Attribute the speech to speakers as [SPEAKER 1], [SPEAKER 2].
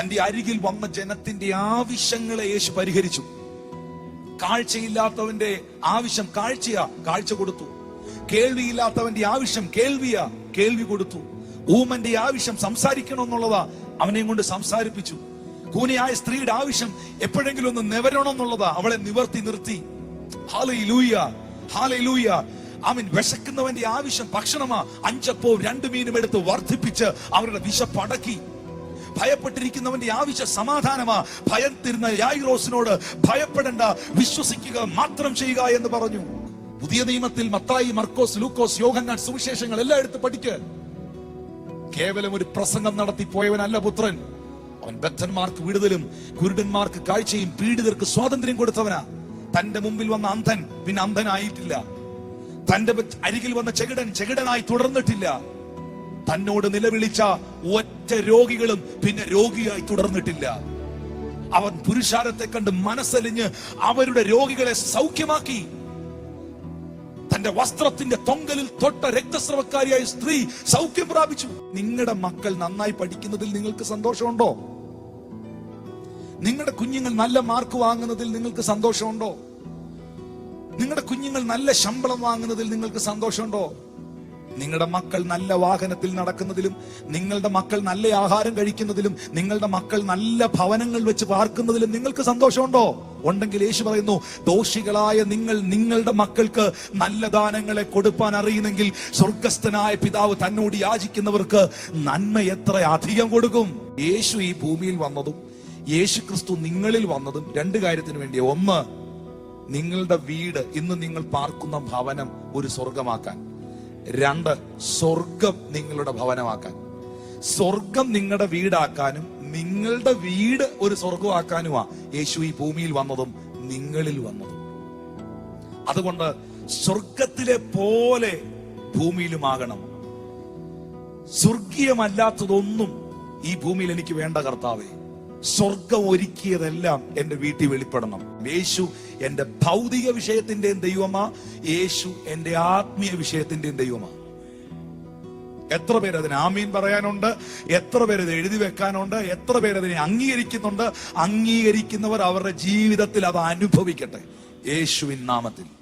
[SPEAKER 1] തന്റെ അരികിൽ വന്ന ജനത്തിന്റെ ആവശ്യങ്ങളെ യേശു പരിഹരിച്ചു. കാഴ്ചയില്ലാത്തവന്റെ ആവശ്യം കാഴ്ചയാ കാഴ്ച കൊടുത്തു. കേൾവിയില്ലാത്തവന്റെ ആവശ്യം കേൾവിയാ കേൾവി കൊടുത്തു. ഊമന്റെ ആവശ്യം സംസാരിക്കണമെന്നുള്ളതാ അവനെയും കൊണ്ട് സംസാരിപ്പിച്ചു. കൂനിയായ സ്ത്രീയുടെ ആവശ്യം എപ്പോഴെങ്കിലും ഒന്ന് നിവരണം എന്നുള്ളതാ അവളെ നിവർത്തി നിർത്തി. അവൻ വിശക്കുന്നവന്റെ ആവശ്യം ഭക്ഷണമാ അഞ്ചപ്പോ രണ്ടു മീനും എടുത്ത് വർദ്ധിപ്പിച്ച് അവരുടെ വിശപ്പടക്കി ഭയപ്പെട്ടിരിക്കുന്നവന്റെ ആവശ്യ സമാധാനമാ. ഭയം തരുന്ന യായിറോസിനോട് ഭയപ്പെടേണ്ട. വിശ്വസിക്കുക മാത്രം ചെയ്യുക എന്ന് പറഞ്ഞു. പുതിയ നിയമത്തിൽ മത്തായി മർക്കോസ് ലൂക്കോസ് യോഹന്നാൻ സുവിശേഷങ്ങൾ എല്ലാം എടുത്ത് പഠിക്ക്. കേവലം ഒരു പ്രസംഗം നടത്തി പോയവനല്ല പുത്രൻ. അവൻ ബദ്ധന്മാർക്ക് വിടുതലും കുരുടന്മാർക്ക് കാഴ്ചയും പീഡിതർക്ക് സ്വാതന്ത്ര്യം കൊടുത്തവനാ. തന്റെ മുമ്പിൽ വന്ന അന്ധൻ പിന്നെ അന്ധനായിട്ടില്ല. തന്റെ അരികിൽ വന്ന ചെകിടൻ ചെകിടനായി തുടർന്നിട്ടില്ല. തന്നോട് നിലവിളിച്ച ഒറ്റ രോഗികളും പിന്നെ രോഗിയായി തുടർന്നിട്ടില്ല. അവൻ പുരുഷാരത്തെ കണ്ട് മനസ്സലിഞ്ഞ് അവരുടെ രോഗികളെ സൗഖ്യമാക്കി. തന്റെ വസ്ത്രത്തിന്റെ തൊങ്കലിൽ തൊട്ട രക്തസ്രവക്കാരിയായ സ്ത്രീ സൗഖ്യം പ്രാപിച്ചു. നിങ്ങളുടെ മക്കൾ നന്നായി പഠിക്കുന്നതിൽ നിങ്ങൾക്ക് സന്തോഷമുണ്ടോ? നിങ്ങളുടെ കുഞ്ഞുങ്ങൾ നല്ല മാർക്ക് വാങ്ങുന്നതിൽ നിങ്ങൾക്ക് സന്തോഷമുണ്ടോ? നിങ്ങളുടെ കുഞ്ഞുങ്ങൾ നല്ല ശമ്പളം വാങ്ങുന്നതിൽ നിങ്ങൾക്ക് സന്തോഷമുണ്ടോ? നിങ്ങളുടെ മക്കൾ നല്ല വാഹനത്തിൽ നടക്കുന്നതിലും നിങ്ങളുടെ മക്കൾ നല്ല ആഹാരം കഴിക്കുന്നതിലും നിങ്ങളുടെ മക്കൾ നല്ല ഭവനങ്ങൾ വെച്ച് പാർക്കുന്നതിലും നിങ്ങൾക്ക് സന്തോഷമുണ്ടോ? ഉണ്ടെങ്കിൽ യേശു പറയുന്നു ദോഷികളായ നിങ്ങൾ നിങ്ങളുടെ മക്കൾക്ക് നല്ല ദാനങ്ങളെ കൊടുപ്പാൻ അറിയുന്നെങ്കിൽ സ്വർഗസ്ഥനായ പിതാവ് തന്നോട് യാചിക്കുന്നവർക്ക് നന്മ എത്ര അധികം കൊടുക്കും. യേശു ഈ ഭൂമിയിൽ വന്നതും യേശു ക്രിസ്തു നിങ്ങളിൽ വന്നതും രണ്ട് കാര്യത്തിന് വേണ്ടി ഒന്ന് നിങ്ങളുടെ വീട് ഇന്ന് നിങ്ങൾ പാർക്കുന്ന ഭവനം ഒരു സ്വർഗമാക്കാൻ രണ്ട് സ്വർഗം നിങ്ങളുടെ ഭവനമാക്കാൻ. സ്വർഗം നിങ്ങളുടെ വീടാക്കാനും നിങ്ങളുടെ വീട് ഒരു സ്വർഗമാക്കാനുമാ യേശു ഈ ഭൂമിയിൽ വന്നതും നിങ്ങളിൽ വന്നതും. അതുകൊണ്ട് സ്വർഗത്തിലെ പോലെ ഭൂമിയിലുമാകണം. സ്വർഗീയമല്ലാത്തതൊന്നും ഈ ഭൂമിയിൽ എനിക്ക് വേണ്ട കർത്താവേ. സ്വർഗം ഒരുക്കിയതെല്ലാം എന്റെ വീട്ടിൽ വെളിപ്പെടണം. യേശു എന്റെ ഭൗതിക വിഷയത്തിന്റെയും ദൈവമാ യേശു എന്റെ ആത്മീയ വിഷയത്തിന്റെയും ദൈവമാ. എത്ര പേര് അതിന് ആമീൻ പറയാനുണ്ട്? എത്ര പേര് ഇത് എഴുതി വെക്കാനുണ്ട്? എത്ര പേര് അതിനെ അംഗീകരിക്കുന്നുണ്ട്? അംഗീകരിക്കുന്നവർ അവരുടെ ജീവിതത്തിൽ അത് അനുഭവിക്കട്ടെ. യേശുവിൻ നാമത്തിൽ.